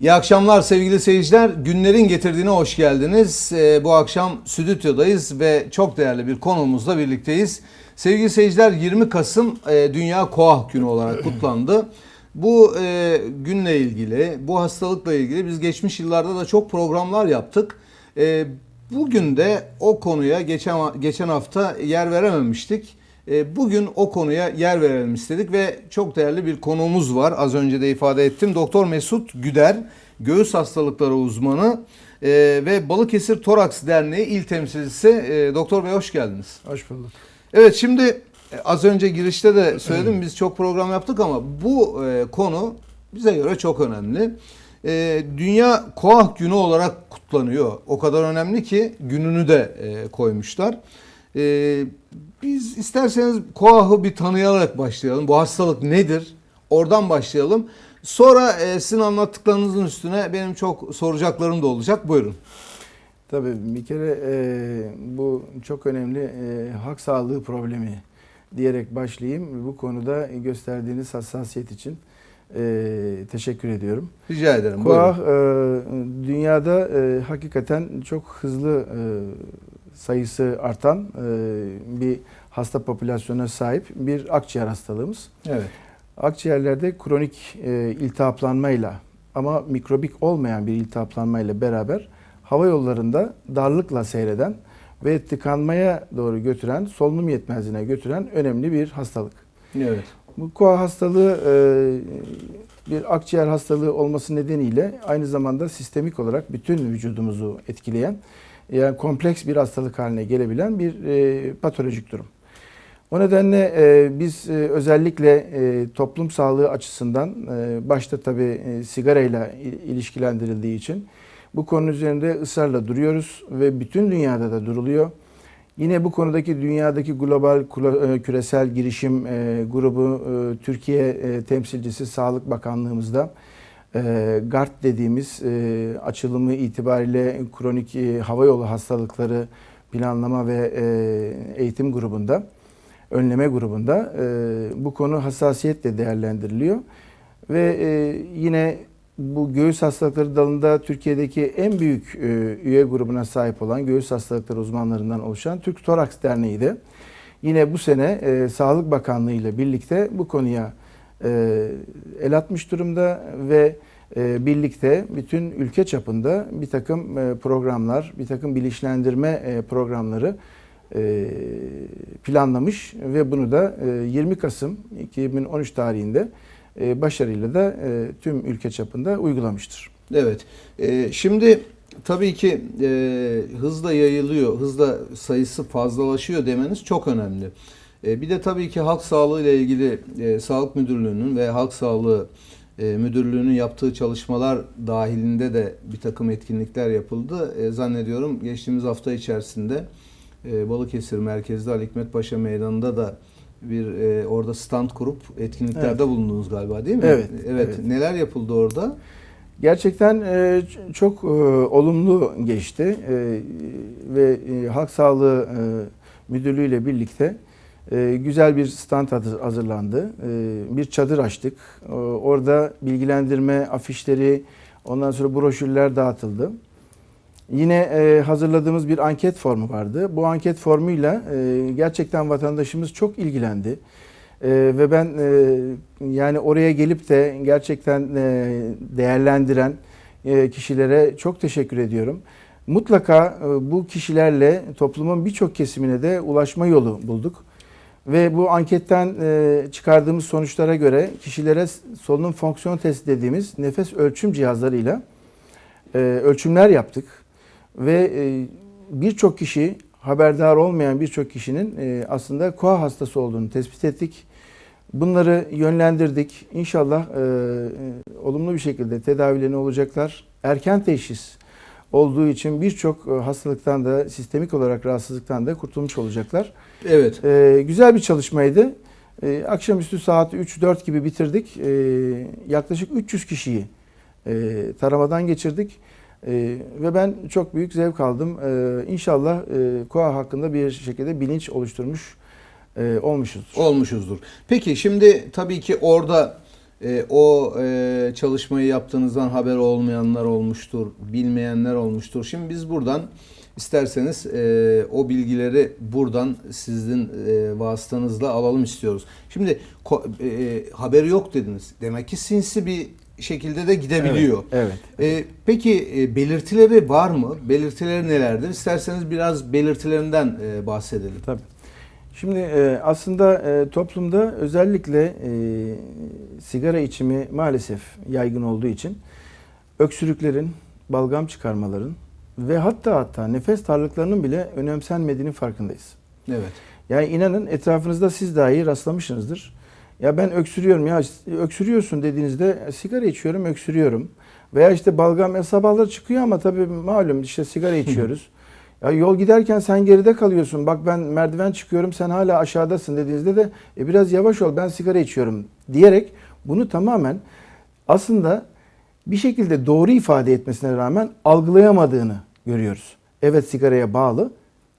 İyi akşamlar sevgili seyirciler. Günlerin getirdiğine hoş geldiniz. Ee, bu akşam stüdyodayız ve çok değerli bir konuğumuzla birlikteyiz. Sevgili seyirciler 20 Kasım e, Dünya Koah Günü olarak kutlandı. Bu e, günle ilgili, bu hastalıkla ilgili biz geçmiş yıllarda da çok programlar yaptık. E, bugün de o konuya geçen geçen hafta yer verememiştik. E, Bugün o konuya yer verelim istedik ve çok değerli bir konuğumuz var. Az önce de ifade ettim. Doktor Mesut Güder, göğüs hastalıkları uzmanı e, ve Balıkesir Toraks Derneği il temsilcisi. E, Doktor Bey hoş geldiniz. Hoş bulduk. Evet şimdi az önce girişte de söyledim biz çok program yaptık ama bu konu bize göre çok önemli. E, Dünya Koah Günü olarak kutlanıyor. O kadar önemli ki gününü de e, koymuşlar. E, biz isterseniz Koah'ı bir tanıyarak başlayalım. Bu hastalık nedir? Oradan başlayalım. Sonra e, sizin anlattıklarınızın üstüne benim çok soracaklarım da olacak. Buyurun. Tabii bir kere e, bu çok önemli e, halk sağlığı problemi diyerek başlayayım. Bu konuda gösterdiğiniz hassasiyet için e, teşekkür ediyorum. Rica ederim. Koah e, dünyada e, hakikaten çok hızlı e, sayısı artan e, bir hasta popülasyona sahip bir akciğer hastalığımız. Evet. Akciğerlerde kronik e, iltihaplanmayla ama mikrobik olmayan bir iltihaplanmayla beraber hava yollarında darlıkla seyreden ve tıkanmaya doğru götüren, solunum yetmezliğine götüren önemli bir hastalık. Evet. Bu koa hastalığı e, bir akciğer hastalığı olması nedeniyle aynı zamanda sistemik olarak bütün vücudumuzu etkileyen, yani kompleks bir hastalık haline gelebilen bir e, patolojik durum. O nedenle e, biz e, özellikle e, toplum sağlığı açısından e, başta tabii e, sigarayla il- ilişkilendirildiği için bu konu üzerinde ısrarla duruyoruz ve bütün dünyada da duruluyor. Yine bu konudaki dünyadaki global e, küresel girişim e, grubu e, Türkiye e, temsilcisi Sağlık Bakanlığımızda e, GART dediğimiz e, açılımı itibariyle kronik e, hava yolu hastalıkları planlama ve e, eğitim grubunda önleme grubunda e, bu konu hassasiyetle değerlendiriliyor. Ve e, yine bu göğüs hastalıkları dalında Türkiye'deki en büyük e, üye grubuna sahip olan göğüs hastalıkları uzmanlarından oluşan Türk Toraks Derneği de yine bu sene e, Sağlık Bakanlığı ile birlikte bu konuya el atmış durumda ve e, birlikte bütün ülke çapında bir takım e, programlar, bir takım bilinçlendirme e, programları e, planlamış ve bunu da e, 20 Kasım 2013 tarihinde e, başarıyla da e, tüm ülke çapında uygulamıştır. Evet. Şimdi tabii ki e, hızla yayılıyor, hızla sayısı fazlalaşıyor demeniz çok önemli. E, bir de tabii ki halk sağlığı ile ilgili e, Sağlık Müdürlüğü'nün ve Halk Sağlığı e, Müdürlüğü'nün yaptığı çalışmalar dahilinde de bir takım etkinlikler yapıldı. E, zannediyorum geçtiğimiz hafta içerisinde e, Balıkesir merkezli Ali Hikmet Paşa Meydanı'nda da bir e, orada stand kurup etkinliklerde Evet. bulundunuz galiba değil mi? Evet, Evet. evet. Neler yapıldı orada? Gerçekten e, çok e, olumlu geçti E, ve e, Halk Sağlığı e, Müdürlüğü ile birlikte e, güzel bir stand hazır- hazırlandı. E, bir çadır açtık. E, orada bilgilendirme afişleri, ondan sonra broşürler dağıtıldı. Yine e, hazırladığımız bir anket formu vardı. Bu anket formuyla e, gerçekten vatandaşımız çok ilgilendi. Ve ben e, yani oraya gelip de gerçekten değerlendiren kişilere çok teşekkür ediyorum. Mutlaka bu kişilerle toplumun birçok kesimine de ulaşma yolu bulduk. Ve bu anketten e, çıkardığımız sonuçlara göre kişilere solunum fonksiyon testi dediğimiz nefes ölçüm cihazlarıyla e, ölçümler yaptık. Ve e, birçok kişi haberdar olmayan birçok kişinin e, aslında koa hastası olduğunu tespit ettik. Bunları yönlendirdik. İnşallah olumlu bir şekilde tedavilerini olacaklar. Erken teşhis olduğu için birçok hastalıktan da sistemik olarak rahatsızlıktan da kurtulmuş olacaklar. Evet. E, güzel bir çalışmaydı. E, akşamüstü saat 3-4 gibi bitirdik. E, yaklaşık 300 kişiyi e, taramadan geçirdik. E, ve ben çok büyük zevk aldım. E, inşallah e, koa hakkında bir şekilde bilinç oluşturmuş e, olmuşuzdur. Olmuşuzdur. Peki şimdi tabii ki orada E, o e, çalışmayı yaptığınızdan haber olmayanlar olmuştur, bilmeyenler olmuştur. Şimdi biz buradan isterseniz e, o bilgileri buradan sizin e, vasıtanızla alalım istiyoruz. Şimdi e, haberi yok dediniz. Demek ki sinsi bir şekilde de gidebiliyor. Evet. E, peki e, belirtileri var mı? Belirtileri nelerdir? İsterseniz biraz belirtilerinden e, bahsedelim. Tabii. Şimdi e, aslında e, toplumda özellikle e, sigara içimi maalesef yaygın olduğu için öksürüklerin, balgam çıkarmaların ve hatta hatta nefes darlıklarının bile önemsenmediğinin farkındayız. Evet. Yani inanın etrafınızda siz dahi rastlamışsınızdır. Ya ben öksürüyorum ya öksürüyorsun dediğinizde sigara içiyorum öksürüyorum. Veya işte balgam ya sabahları çıkıyor ama tabii malum işte sigara içiyoruz. Ya yol giderken sen geride kalıyorsun. Bak ben merdiven çıkıyorum sen hala aşağıdasın dediğinizde de e, biraz yavaş ol ben sigara içiyorum diyerek bunu tamamen aslında bir şekilde doğru ifade etmesine rağmen algılayamadığını görüyoruz. Evet sigaraya bağlı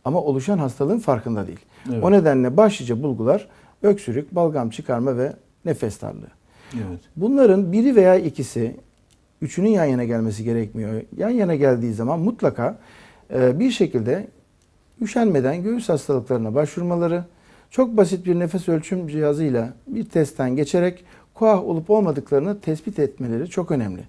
ama oluşan hastalığın farkında değil. Evet. O nedenle başlıca bulgular öksürük, balgam çıkarma ve nefes darlığı. Evet. Bunların biri veya ikisi, üçünün yan yana gelmesi gerekmiyor. Yan yana geldiği zaman mutlaka e, bir şekilde üşenmeden göğüs hastalıklarına başvurmaları, çok basit bir nefes ölçüm cihazıyla bir testten geçerek koah olup olmadıklarını tespit etmeleri çok önemli.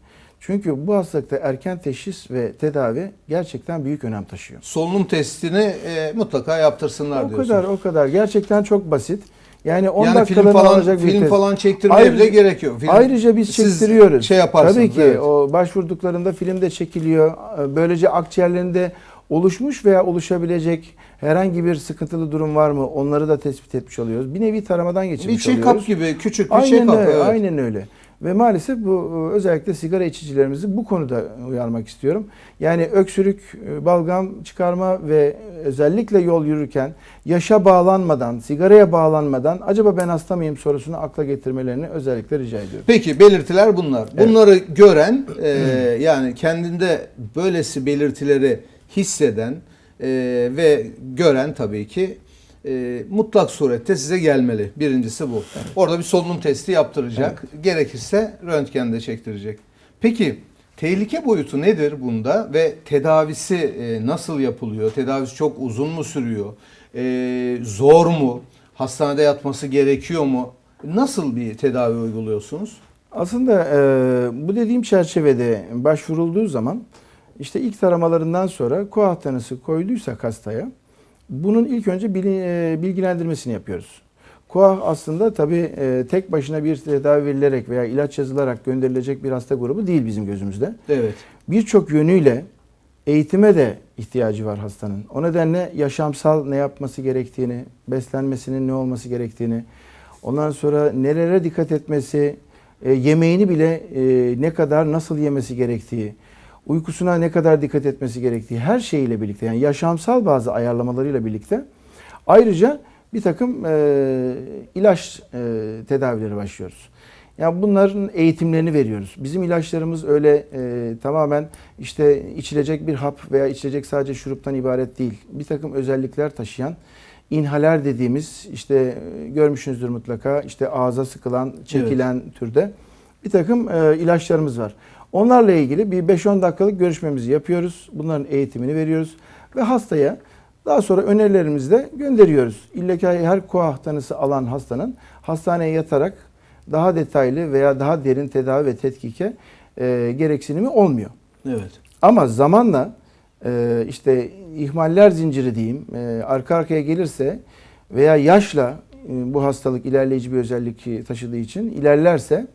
Çünkü bu hastalıkta erken teşhis ve tedavi gerçekten büyük önem taşıyor. Solunum testini e, mutlaka yaptırsınlar O diyorsunuz. kadar o kadar gerçekten çok basit. Yani 10 yani film dakikalarını falan alacak bir film falan çektirmeye Ayrıca- bile gerek yok. Film- Ayrıca biz Siz çektiriyoruz. şey yaparsınız. Tabii ki evet. o başvurduklarında film de çekiliyor. Böylece akciğerlerinde oluşmuş veya oluşabilecek herhangi bir sıkıntılı durum var mı? Onları da tespit etmiş oluyoruz. Bir nevi taramadan bir geçirmiş check-up oluyoruz. gibi küçük bir Aynen check-up. öyle, evet. aynen öyle. Ve maalesef bu e, özellikle sigara içicilerimizi bu konuda uyarmak istiyorum. Yani öksürük, e, balgam çıkarma ve özellikle yol yürürken yaşa bağlanmadan, sigaraya bağlanmadan acaba ben hasta mıyım sorusunu akla getirmelerini özellikle rica ediyorum. Peki belirtiler bunlar. Bunları gören e, yani kendinde böylesi belirtileri hisseden e, ve gören tabii ki e, mutlak surette size gelmeli. Birincisi bu. Orada bir solunum testi yaptıracak. Gerekirse röntgen de çektirecek. Peki tehlike boyutu nedir bunda ve tedavisi e, nasıl yapılıyor? Tedavisi çok uzun mu sürüyor? E, zor mu? Hastanede yatması gerekiyor mu? Nasıl bir tedavi uyguluyorsunuz? Aslında e, bu dediğim çerçevede başvurulduğu zaman işte ilk taramalarından sonra koah tanısı koyduysak hastaya bunun ilk önce e, bilgilendirmesini yapıyoruz. Koah aslında tabii e, tek başına bir tedavi verilerek veya ilaç yazılarak gönderilecek bir hasta grubu değil bizim gözümüzde. Evet. Birçok yönüyle eğitime de ihtiyacı var hastanın. O nedenle yaşamsal ne yapması gerektiğini, beslenmesinin ne olması gerektiğini, ondan sonra nelere dikkat etmesi, e, yemeğini bile ne kadar nasıl yemesi gerektiği, uykusuna ne kadar dikkat etmesi gerektiği her şeyiyle birlikte yani yaşamsal bazı ayarlamalarıyla birlikte ayrıca bir takım e, ilaç e, tedavileri başlıyoruz. Yani bunların eğitimlerini veriyoruz. Bizim ilaçlarımız öyle e, tamamen işte içilecek bir hap veya içilecek sadece şuruptan ibaret değil. Bir takım özellikler taşıyan inhaler dediğimiz işte e, görmüşsünüzdür mutlaka işte ağza sıkılan, çekilen türde bir takım e, ilaçlarımız var. Onlarla ilgili bir 5-10 dakikalık görüşmemizi yapıyoruz. Bunların eğitimini veriyoruz ve hastaya daha sonra önerilerimizi de gönderiyoruz. İlle ki her koah tanısı alan hastanın hastaneye yatarak daha detaylı veya daha derin tedavi ve tetkike e, gereksinimi olmuyor. Evet. Ama zamanla e, işte ihmaller zinciri diyeyim e, arka arkaya gelirse veya yaşla e, bu hastalık ilerleyici bir özellik taşıdığı için ilerlerse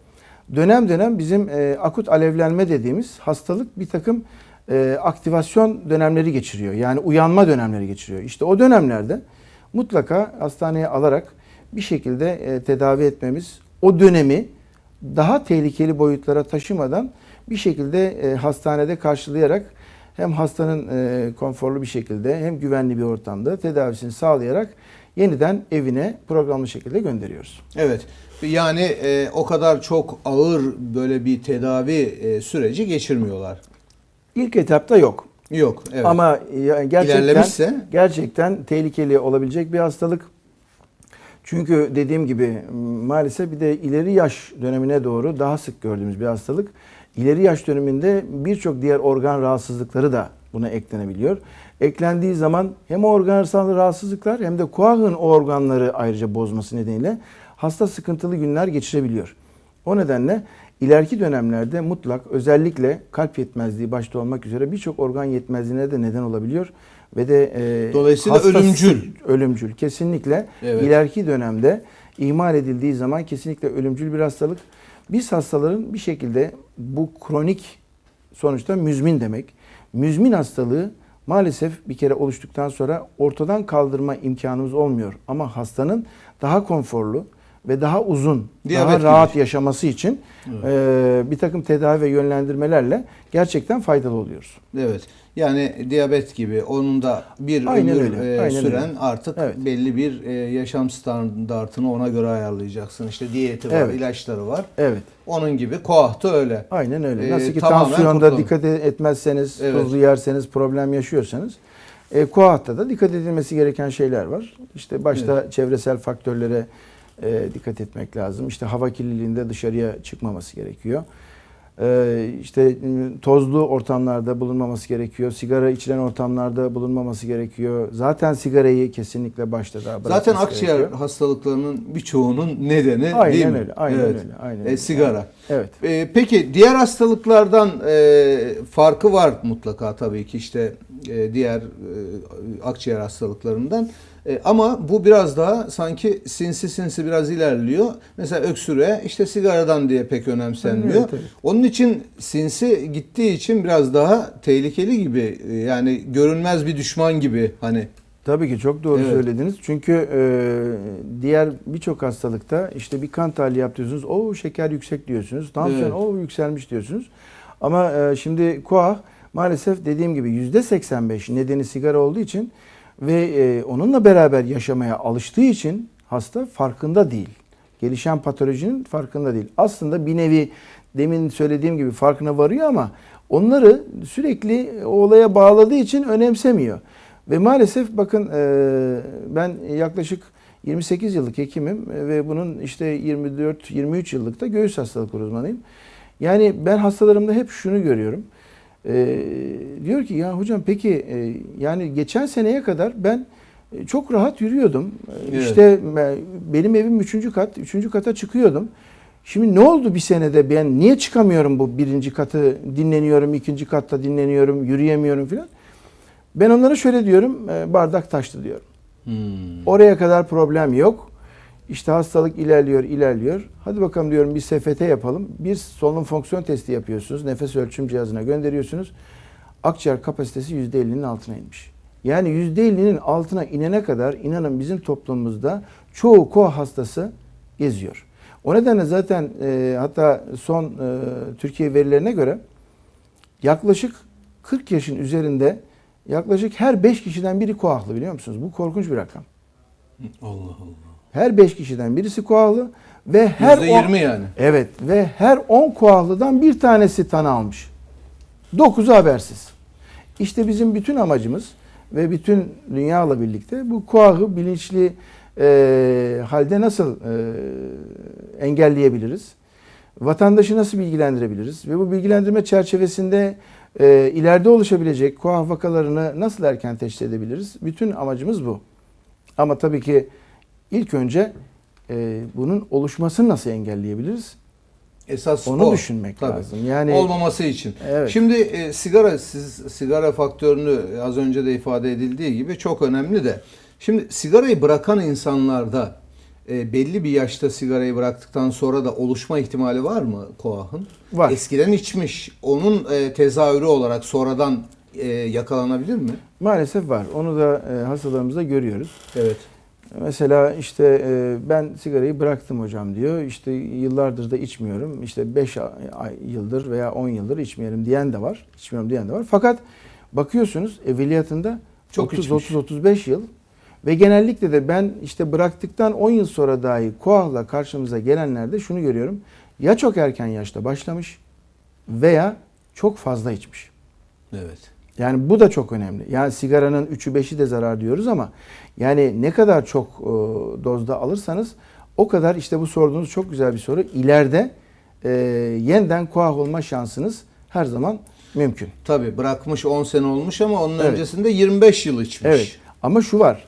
dönem dönem bizim e, akut alevlenme dediğimiz hastalık bir takım e, aktivasyon dönemleri geçiriyor. Yani uyanma dönemleri geçiriyor. İşte o dönemlerde mutlaka hastaneye alarak bir şekilde e, tedavi etmemiz o dönemi daha tehlikeli boyutlara taşımadan bir şekilde e, hastanede karşılayarak hem hastanın e, konforlu bir şekilde hem güvenli bir ortamda tedavisini sağlayarak yeniden evine programlı şekilde gönderiyoruz. Evet. Yani e, o kadar çok ağır böyle bir tedavi e, süreci geçirmiyorlar. İlk etapta yok. Yok. Evet. Ama gerçekten gerçekten tehlikeli olabilecek bir hastalık. Çünkü dediğim gibi maalesef bir de ileri yaş dönemine doğru daha sık gördüğümüz bir hastalık. İleri yaş döneminde birçok diğer organ rahatsızlıkları da buna eklenebiliyor. Eklendiği zaman hem organsal rahatsızlıklar hem de koahın o organları ayrıca bozması nedeniyle hasta sıkıntılı günler geçirebiliyor. O nedenle ileriki dönemlerde mutlak özellikle kalp yetmezliği başta olmak üzere birçok organ yetmezliğine de neden olabiliyor ve de e, Dolayısıyla hastası- ölümcül. ölümcül kesinlikle Evet. ileriki dönemde ihmal edildiği zaman kesinlikle ölümcül bir hastalık. Biz hastaların bir şekilde bu kronik sonuçta müzmin demek. Müzmin hastalığı maalesef bir kere oluştuktan sonra ortadan kaldırma imkanımız olmuyor. Ama hastanın daha konforlu ve daha uzun, Diyabet daha gibi. rahat yaşaması için e, bir takım tedavi ve yönlendirmelerle gerçekten faydalı oluyoruz. Evet. Yani diyabet gibi onun da bir Aynen ömür öyle, e, aynen süren öyle. artık Evet. belli bir e, yaşam standartını ona göre ayarlayacaksın. İşte diyeti var, Evet. ilaçları var. Evet. Onun gibi koah da öyle. Aynen öyle. Ee, Nasıl ki tamamen tansiyonda kurtulun. dikkat etmezseniz, Evet. tuzlu yerseniz, problem yaşıyorsanız, e, koahta da dikkat edilmesi gereken şeyler var. İşte başta çevresel faktörlere e, dikkat etmek lazım. İşte hava kirliliğinde dışarıya çıkmaması gerekiyor. E, işte m, tozlu ortamlarda bulunmaması gerekiyor. Sigara içilen ortamlarda bulunmaması gerekiyor. Zaten sigarayı kesinlikle başta da Zaten akciğer gerekiyor. hastalıklarının birçoğunun nedeni Aynen değil mi? öyle, aynen Evet. öyle, aynen E, sigara. Evet. E, peki diğer hastalıklardan e, farkı var mutlaka tabii ki işte e, diğer e, akciğer hastalıklarından. E, ama bu biraz daha sanki sinsi sinsi biraz ilerliyor. Mesela öksürüğe işte sigaradan diye pek önemsenmiyor. Evet, evet. Onun için sinsi gittiği için biraz daha tehlikeli gibi e, yani görünmez bir düşman gibi hani. Tabii ki çok doğru Evet. söylediniz. Çünkü e, diğer birçok hastalıkta işte bir kan tahlili yaptırıyorsunuz. O şeker yüksek diyorsunuz. Tansiyon Evet. o yükselmiş diyorsunuz. Ama e, şimdi koah maalesef dediğim gibi yüzde 85 nedeni sigara olduğu için ve e, onunla beraber yaşamaya alıştığı için hasta farkında değil. Gelişen patolojinin farkında değil. Aslında bir nevi demin söylediğim gibi farkına varıyor ama onları sürekli o olaya bağladığı için önemsemiyor. Ve maalesef bakın e, ben yaklaşık 28 yıllık hekimim ve bunun işte 24-23 yıllık da göğüs hastalıkları uzmanıyım. Yani ben hastalarımda hep şunu görüyorum. E, diyor ki ya hocam peki e, yani geçen seneye kadar ben e, çok rahat yürüyordum. E, Evet. İşte benim evim üçüncü kat, üçüncü kata çıkıyordum. Şimdi ne oldu bir senede ben niye çıkamıyorum bu birinci katı dinleniyorum, ikinci katta dinleniyorum, yürüyemiyorum filan. Ben onlara şöyle diyorum, e, bardak taştı diyorum. Hmm. Oraya kadar problem yok. İşte hastalık ilerliyor, ilerliyor. Hadi bakalım diyorum bir SFT yapalım. Bir solunum fonksiyon testi yapıyorsunuz. Nefes ölçüm cihazına gönderiyorsunuz. Akciğer kapasitesi %50'nin altına inmiş. Yani %50'nin altına inene kadar inanın bizim toplumumuzda çoğu koa hastası geziyor. O nedenle zaten e, hatta son e, Türkiye verilerine göre yaklaşık 40 yaşın üzerinde yaklaşık her 5 kişiden biri koahlı biliyor musunuz? Bu korkunç bir rakam. Allah Allah. Her 5 kişiden birisi koahlı ve her Yüzde on- yirmi yani. Evet ve her 10 koahlıdan bir tanesi tanı almış. 9'u habersiz. İşte bizim bütün amacımız ve bütün dünyayla birlikte bu koahı bilinçli e, halde nasıl e, engelleyebiliriz? Vatandaşı nasıl bilgilendirebiliriz? Ve bu bilgilendirme çerçevesinde e, ileride oluşabilecek koah vakalarını nasıl erken teşhis edebiliriz? Bütün amacımız bu. Ama tabii ki ilk önce e, bunun oluşmasını nasıl engelleyebiliriz? Esas Onu o. düşünmek Tabii. lazım. Yani olmaması için. Evet. Şimdi e, sigara siz sigara faktörünü az önce de ifade edildiği gibi çok önemli de. Şimdi sigarayı bırakan insanlarda e, belli bir yaşta sigarayı bıraktıktan sonra da oluşma ihtimali var mı koahın? Var. Eskiden içmiş. Onun e, tezahürü olarak sonradan e, yakalanabilir mi? maalesef var. Onu da e, hastalarımızda görüyoruz. Evet. Mesela işte e, ben sigarayı bıraktım hocam diyor. İşte yıllardır da içmiyorum. İşte 5 ay yıldır veya 10 yıldır içmeyelim diyen de var. İçmiyorum diyen de var. Fakat bakıyorsunuz evveliyatında Çok 30 içmiş. 30 35 yıl ve genellikle de ben işte bıraktıktan 10 yıl sonra dahi koahla karşımıza gelenlerde şunu görüyorum. Ya çok erken yaşta başlamış veya çok fazla içmiş. Evet. Yani bu da çok önemli. Yani sigaranın 3'ü 5'i de zarar diyoruz ama yani ne kadar çok e, dozda alırsanız o kadar işte bu sorduğunuz çok güzel bir soru. İleride e, yeniden koah olma şansınız her zaman mümkün. Tabii bırakmış 10 sene olmuş ama onun Evet. öncesinde 25 yıl içmiş. Evet. Ama şu var.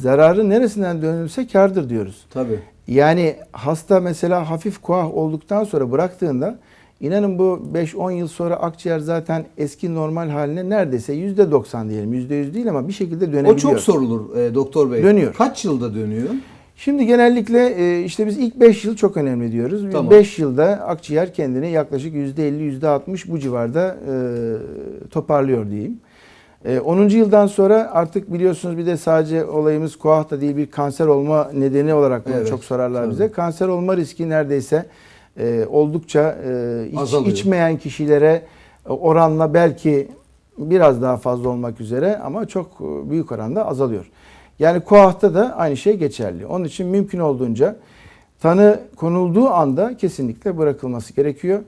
Zararı neresinden dönülse kardır diyoruz. Tabii. Yani hasta mesela hafif koah olduktan sonra bıraktığında inanın bu 5-10 yıl sonra akciğer zaten eski normal haline neredeyse %90 diyelim. %100 değil ama bir şekilde dönebiliyor. O çok sorulur e, doktor bey. Dönüyor. Kaç yılda dönüyor? Şimdi genellikle e, işte biz ilk 5 yıl çok önemli diyoruz. Tamam. 5 yılda akciğer kendini yaklaşık %50 %60 bu civarda e, toparlıyor diyeyim. E, 10. yıldan sonra artık biliyorsunuz bir de sadece olayımız koah da değil bir kanser olma nedeni olarak bunu Evet, çok sorarlar tabii. bize. Kanser olma riski neredeyse e, oldukça e, iç- Azalıyor. içmeyen kişilere oranla belki biraz daha fazla olmak üzere ama çok e, büyük oranda azalıyor. Yani koahta da aynı şey geçerli. Onun için mümkün olduğunca tanı konulduğu anda kesinlikle bırakılması gerekiyor.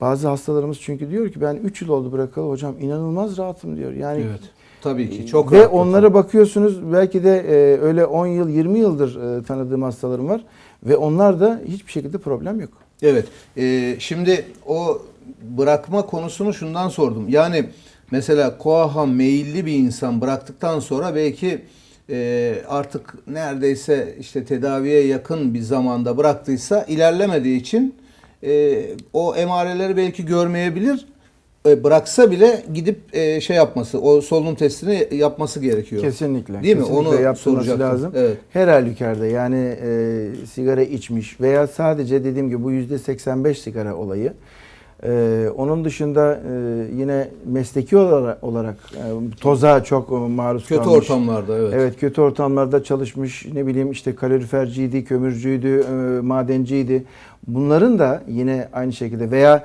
Bazı hastalarımız çünkü diyor ki ben 3 yıl oldu bırakalı hocam inanılmaz rahatım diyor. Yani Evet. Tabii ki çok ve rahat onlara bakıyorsunuz belki de e, öyle 10 yıl 20 yıldır e, tanıdığım hastalarım var ve onlar da hiçbir şekilde problem yok. Evet. Ee, şimdi o bırakma konusunu şundan sordum. Yani mesela koaha meyilli bir insan bıraktıktan sonra belki e, artık neredeyse işte tedaviye yakın bir zamanda bıraktıysa ilerlemediği için e, o emareleri belki görmeyebilir. E, bıraksa bile gidip e, şey yapması, o solunum testini yapması gerekiyor. Kesinlikle. Değil mi? kesinlikle Onu soracaktım. lazım. Evet. Her halükarda yani e, sigara içmiş veya sadece dediğim gibi bu yüzde 85 sigara olayı. E, onun dışında e, yine mesleki olarak, olarak e, toza çok e, maruz Kötü kalmış. ortamlarda evet. Evet kötü ortamlarda çalışmış ne bileyim işte kaloriferciydi, kömürcüydü, e, madenciydi. Bunların da yine aynı şekilde veya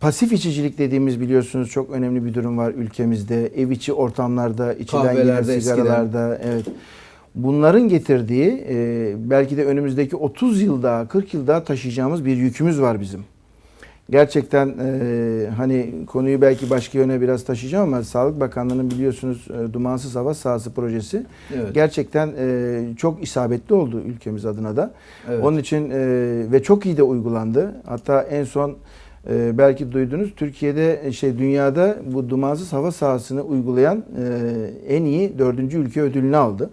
pasif içicilik dediğimiz biliyorsunuz çok önemli bir durum var ülkemizde. Ev içi ortamlarda içilen Kahvelerde sigaralarda evet. Bunların getirdiği e, belki de önümüzdeki 30 yılda 40 yılda taşıyacağımız bir yükümüz var bizim. Gerçekten e, hani konuyu belki başka yöne biraz taşıyacağım ama Sağlık Bakanlığı'nın biliyorsunuz e, Dumansız Hava Sahası projesi Evet. gerçekten e, çok isabetli oldu ülkemiz adına da. Evet. Onun için e, ve çok iyi de uygulandı. Hatta en son e, belki duydunuz Türkiye'de e, şey dünyada bu dumansız hava sahasını uygulayan e, en iyi dördüncü ülke ödülünü aldı.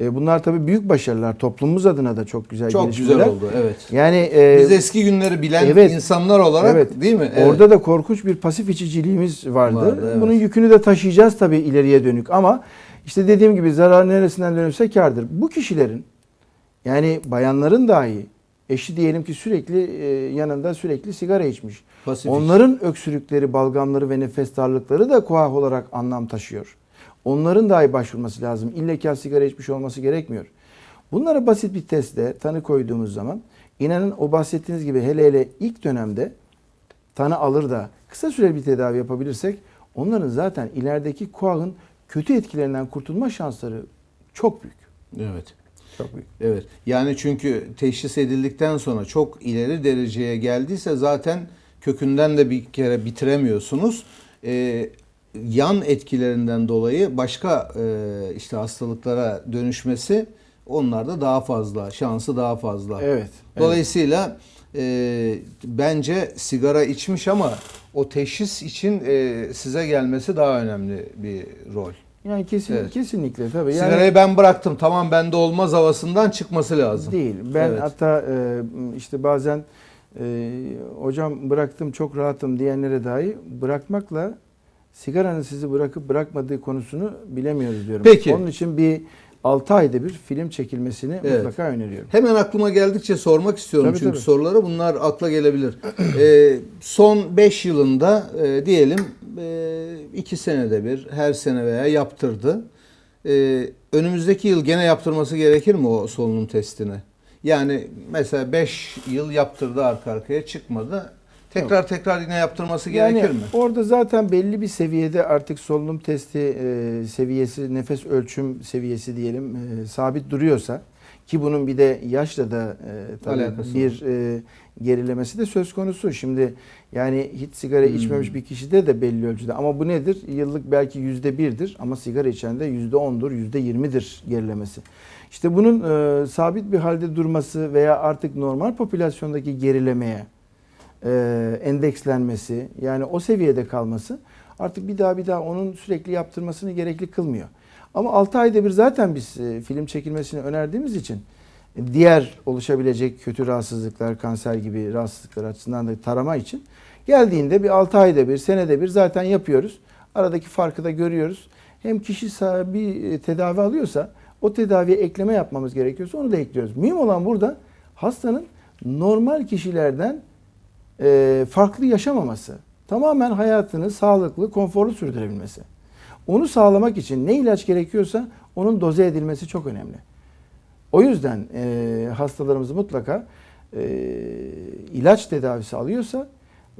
E, bunlar tabii büyük başarılar. Toplumumuz adına da çok güzel Çok gelişmeler. güzel oldu. Evet. Yani e, Biz eski günleri bilen evet. insanlar olarak Evet. değil mi? Evet. Orada da korkunç bir pasif içiciliğimiz vardı. Vardı, evet. Bunun yükünü de taşıyacağız tabii ileriye dönük ama işte dediğim gibi zarar neresinden dönülse kardır. Bu kişilerin yani bayanların dahi eşi diyelim ki sürekli e, yanında sürekli sigara içmiş. Pasifik. Onların öksürükleri, balgamları ve nefes darlıkları da koah olarak anlam taşıyor. Onların dahi başvurması lazım. İlle ki sigara içmiş olması gerekmiyor. Bunlara basit bir testle tanı koyduğumuz zaman inanın o bahsettiğiniz gibi hele hele ilk dönemde tanı alır da kısa süreli bir tedavi yapabilirsek onların zaten ilerideki koahın kötü etkilerinden kurtulma şansları çok büyük. Evet. Çok büyük. Evet. Yani çünkü teşhis edildikten sonra çok ileri dereceye geldiyse zaten kökünden de bir kere bitiremiyorsunuz. Ee, yan etkilerinden dolayı başka e, işte hastalıklara dönüşmesi onlarda daha fazla, şansı daha fazla. Evet. Dolayısıyla e, bence sigara içmiş ama o teşhis için e, size gelmesi daha önemli bir rol. Yani kesin, Evet. kesinlikle tabii. Yani Sigarayı ben bıraktım tamam bende olmaz havasından çıkması lazım. Değil. Ben Evet. hatta e, işte bazen e, hocam bıraktım çok rahatım diyenlere dahi bırakmakla sigaranın sizi bırakıp bırakmadığı konusunu bilemiyoruz diyorum. Peki. Onun için bir 6 ayda bir film çekilmesini Evet. mutlaka öneriyorum. Hemen aklıma geldikçe sormak istiyorum Tabii, çünkü tabii. soruları bunlar akla gelebilir. Ee, son 5 yılında e, diyelim 2 senede bir her sene veya yaptırdı. Ee, önümüzdeki yıl gene yaptırması gerekir mi o solunum testini? Yani mesela 5 yıl yaptırdı arka arkaya çıkmadı. Tekrar tekrar yine yaptırması gerekir Yani mi? orada zaten belli bir seviyede artık solunum testi e, seviyesi, nefes ölçüm seviyesi diyelim e, sabit duruyorsa Ki bunun bir de yaşla da e, tabii Alakası bir e, gerilemesi de söz konusu. Şimdi yani hiç sigara Hmm. içmemiş bir kişide de belli ölçüde. Ama bu nedir? Yıllık belki yüzde birdir ama sigara içende yüzde ondur, yüzde yirmidir gerilemesi. İşte bunun e, sabit bir halde durması veya artık normal popülasyondaki gerilemeye e, endekslenmesi yani o seviyede kalması artık bir daha bir daha onun sürekli yaptırmasını gerekli kılmıyor. Ama 6 ayda bir zaten biz e, film çekilmesini önerdiğimiz için diğer oluşabilecek kötü rahatsızlıklar, kanser gibi rahatsızlıklar açısından da tarama için geldiğinde bir 6 ayda bir, senede bir zaten yapıyoruz. Aradaki farkı da görüyoruz. Hem kişi bir tedavi alıyorsa o tedaviye ekleme yapmamız gerekiyorsa onu da ekliyoruz. Mühim olan burada hastanın normal kişilerden e, farklı yaşamaması. Tamamen hayatını sağlıklı, konforlu sürdürebilmesi. Onu sağlamak için ne ilaç gerekiyorsa onun doze edilmesi çok önemli. O yüzden e, hastalarımız mutlaka e, ilaç tedavisi alıyorsa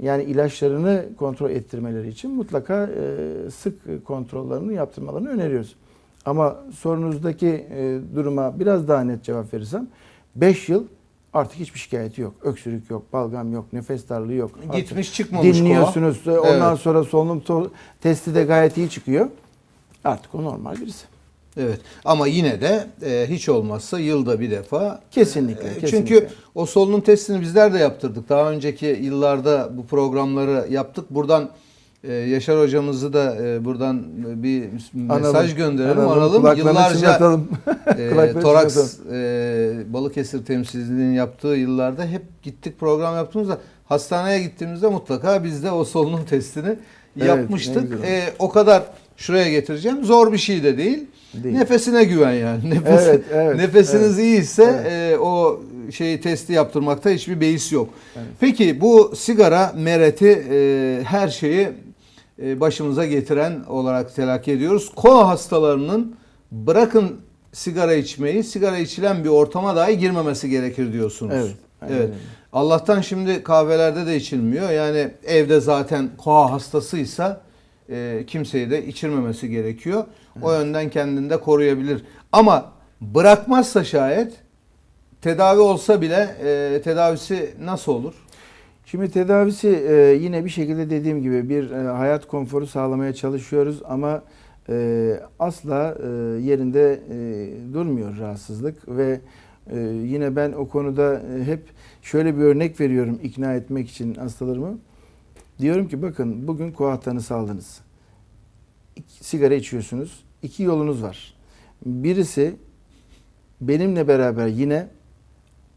yani ilaçlarını kontrol ettirmeleri için mutlaka e, sık kontrollerini yaptırmalarını öneriyoruz. Ama sorunuzdaki e, duruma biraz daha net cevap verirsem 5 yıl artık hiçbir şikayeti yok. Öksürük yok, balgam yok, nefes darlığı yok. Artık Gitmiş çıkmamış Dinliyorsunuz. Ondan Evet. sonra solunum testi de gayet iyi çıkıyor. Artık o normal birisi. Evet ama yine de e, hiç olmazsa yılda bir defa. Kesinlikle, E, kesinlikle. Çünkü o solunum testini bizler de yaptırdık. Daha önceki yıllarda bu programları yaptık. Buradan e, Yaşar hocamızı da e, buradan bir mesaj Analım, gönderelim. analım, Analım. Yıllarca e, Toraks e, Balıkesir temsilciliğini yaptığı yıllarda hep gittik program yaptığımızda hastaneye gittiğimizde mutlaka biz de o solunum testini Evet, yapmıştık. E, o kadar şuraya getireceğim. Zor bir şey de değil. Değil. Nefesine güven yani. Nefes, Evet, evet, nefesiniz iyiyse Evet. e, o şeyi testi yaptırmakta hiçbir beis yok. Evet. Peki bu sigara mereti e, her şeyi e, başımıza getiren olarak telakki ediyoruz. Koa hastalarının bırakın sigara içmeyi, sigara içilen bir ortama dahi girmemesi gerekir diyorsunuz. Evet. aynen Evet. Allah'tan şimdi kahvelerde de içilmiyor. Yani evde zaten koa hastasıysa e, kimseyi de içirmemesi gerekiyor. O yönden kendini de koruyabilir. Ama bırakmazsa şayet tedavi olsa bile e, tedavisi nasıl olur? Şimdi tedavisi e, yine bir şekilde dediğim gibi bir e, hayat konforu sağlamaya çalışıyoruz ama e, asla e, yerinde e, durmuyor rahatsızlık ve e, yine ben o konuda e, hep şöyle bir örnek veriyorum ikna etmek için hastalarımı. Diyorum ki bakın bugün koa tanısı aldınız. İki- Sigara içiyorsunuz. İki yolunuz var. Birisi benimle beraber yine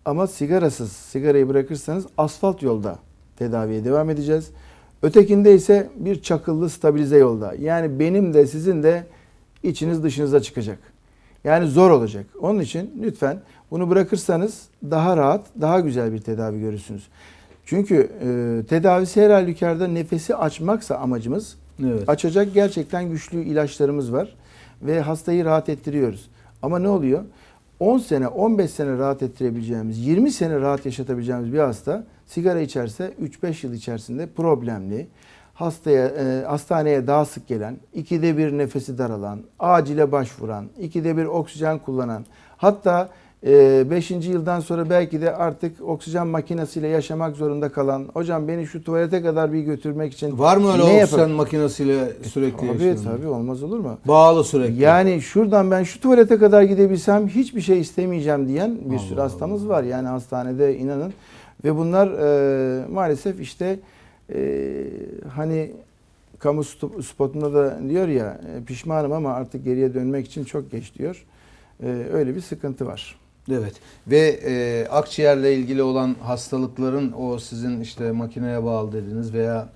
ama sigarasız sigarayı bırakırsanız asfalt yolda tedaviye devam edeceğiz. Ötekinde ise bir çakıllı stabilize yolda. Yani benim de sizin de içiniz dışınıza çıkacak. Yani zor olacak. Onun için lütfen bunu bırakırsanız daha rahat, daha güzel bir tedavi görürsünüz. Çünkü e, tedavisi her halükarda nefesi açmaksa amacımız Evet. açacak gerçekten güçlü ilaçlarımız var ve hastayı rahat ettiriyoruz. Ama ne oluyor? 10 sene, 15 sene rahat ettirebileceğimiz, 20 sene rahat yaşatabileceğimiz bir hasta sigara içerse 3-5 yıl içerisinde problemli, hastaya e, hastaneye daha sık gelen, ikide bir nefesi daralan, acile başvuran, ikide bir oksijen kullanan, hatta 5. yıldan sonra belki de artık oksijen makinesiyle yaşamak zorunda kalan, hocam beni şu tuvalete kadar bir götürmek için Var mı öyle ne oksijen yapalım? makinesiyle sürekli Tabii yaşayan? tabii olmaz olur mu? Bağlı sürekli. Yani şuradan ben şu tuvalete kadar gidebilsem hiçbir şey istemeyeceğim diyen bir sürü Allah hastamız Allah. var. Yani hastanede inanın. Ve bunlar e, maalesef işte e, hani kamu spotunda da diyor ya e, pişmanım ama artık geriye dönmek için çok geç diyor. E, öyle bir sıkıntı var. Evet ve e, akciğerle ilgili olan hastalıkların o sizin işte makineye bağlı dediğiniz veya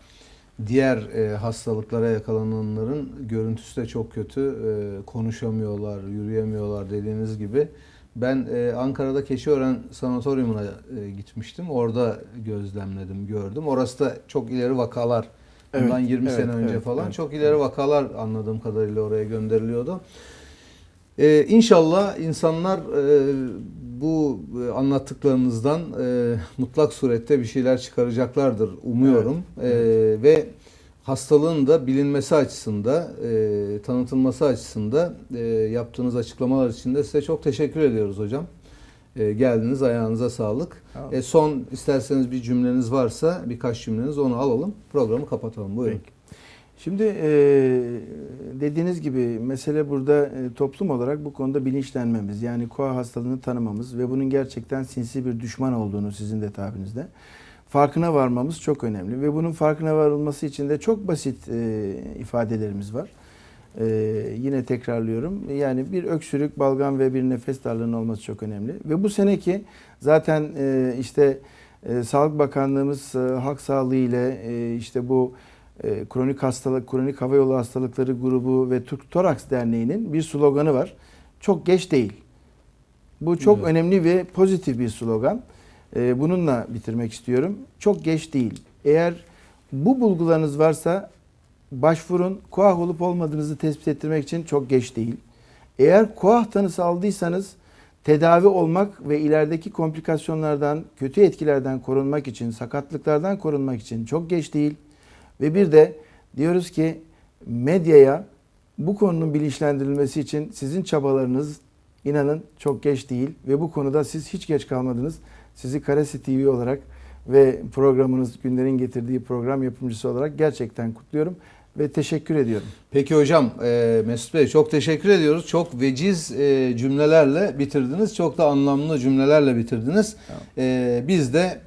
diğer e, hastalıklara yakalananların görüntüsü de çok kötü. E, konuşamıyorlar, yürüyemiyorlar dediğiniz gibi. Ben e, Ankara'da Keçiören Sanatoryumuna e, gitmiştim. Orada gözlemledim, gördüm. Orası da çok ileri vakalar. Bundan Evet, 20 evet, sene önce evet, falan evet, çok ileri vakalar anladığım kadarıyla oraya gönderiliyordu. Ee, inşallah insanlar e, bu e, anlattıklarınızdan e, mutlak surette bir şeyler çıkaracaklardır umuyorum. Evet, Ee, ve hastalığın da bilinmesi açısında, e, tanıtılması açısında e, yaptığınız açıklamalar için de size çok teşekkür ediyoruz hocam. e, geldiniz. Ayağınıza sağlık. Tamam. E, son isterseniz bir cümleniz varsa birkaç cümleniz onu alalım. Programı kapatalım. Buyurun. Peki. Şimdi e, dediğiniz gibi mesele burada e, toplum olarak bu konuda bilinçlenmemiz. Yani koa hastalığını tanımamız ve bunun gerçekten sinsi bir düşman olduğunu sizin de tabinizde farkına varmamız çok önemli. Ve bunun farkına varılması için de çok basit e, ifadelerimiz var. E, yine tekrarlıyorum. Yani bir öksürük, balgam ve bir nefes darlığının olması çok önemli. Ve bu seneki zaten e, işte e, Sağlık Bakanlığımız e, halk sağlığı ile e, işte bu e, kronik hastalık, kronik hava yolu hastalıkları grubu ve Türk Toraks Derneği'nin bir sloganı var. Çok geç değil. Bu çok Evet. önemli ve pozitif bir slogan. E, bununla bitirmek istiyorum. Çok geç değil. Eğer bu bulgularınız varsa başvurun. Koah olup olmadığınızı tespit ettirmek için çok geç değil. Eğer koah tanısı aldıysanız tedavi olmak ve ilerideki komplikasyonlardan, kötü etkilerden korunmak için, sakatlıklardan korunmak için çok geç değil. Ve bir de diyoruz ki medyaya bu konunun bilinçlendirilmesi için sizin çabalarınız inanın çok geç değil ve bu konuda siz hiç geç kalmadınız. Sizi Karesi TV olarak ve programınız Günlerin Getirdiği program yapımcısı olarak gerçekten kutluyorum ve teşekkür ediyorum. Peki hocam e, Mesut Bey çok teşekkür ediyoruz. Çok veciz e, cümlelerle bitirdiniz. Çok da anlamlı cümlelerle bitirdiniz. Tamam. E, biz de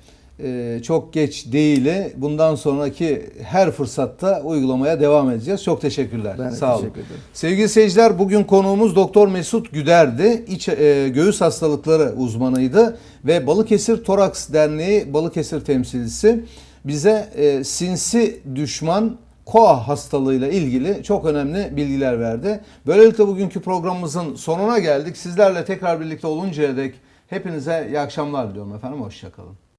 çok geç değili bundan sonraki her fırsatta uygulamaya devam edeceğiz. Çok teşekkürler. Ben Sağ olun. teşekkür ederim. Sevgili seyirciler bugün konuğumuz Doktor Mesut Güder'di. İç, e, göğüs hastalıkları uzmanıydı ve Balıkesir Toraks Derneği Balıkesir temsilcisi bize e, sinsi düşman koa hastalığıyla ilgili çok önemli bilgiler verdi. Böylelikle bugünkü programımızın sonuna geldik. Sizlerle tekrar birlikte oluncaya dek hepinize iyi akşamlar diliyorum efendim. Hoşçakalın.